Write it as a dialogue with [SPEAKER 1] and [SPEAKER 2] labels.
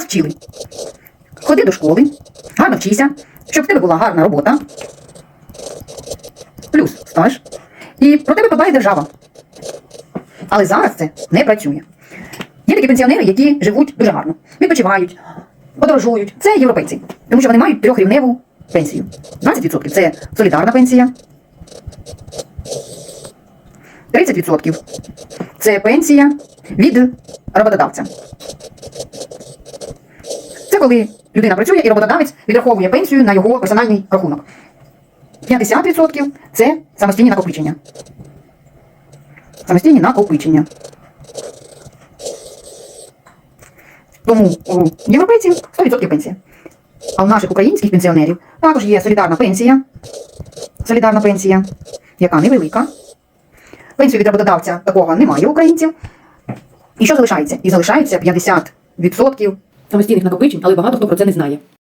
[SPEAKER 1] нас вчили. Ходи до школи, гарно вчися, щоб в тебе була гарна робота. Плюс стаж. І про тебе подбає держава. Але зараз це не працює. Є такі пенсіонери, які живуть дуже гарно, відпочивають, подорожують. Це європейці, тому що вони мають трьохрівневу пенсію. 20% це солідарна пенсія. 30% це пенсія від роботодавця. Це коли людина працює і роботодавець відраховує пенсію на його персональний рахунок. 50% це самостійні накопичення. Самостійні накопичення. Тому у європейців 100% пенсія. А у наших українських пенсіонерів також є солідарна пенсія. Солідарна пенсія, яка невелика. Пенсію від роботодавця такого немає українців. І що залишається? І залишається 50% самостійних накопичень, але багато хто про це не знає.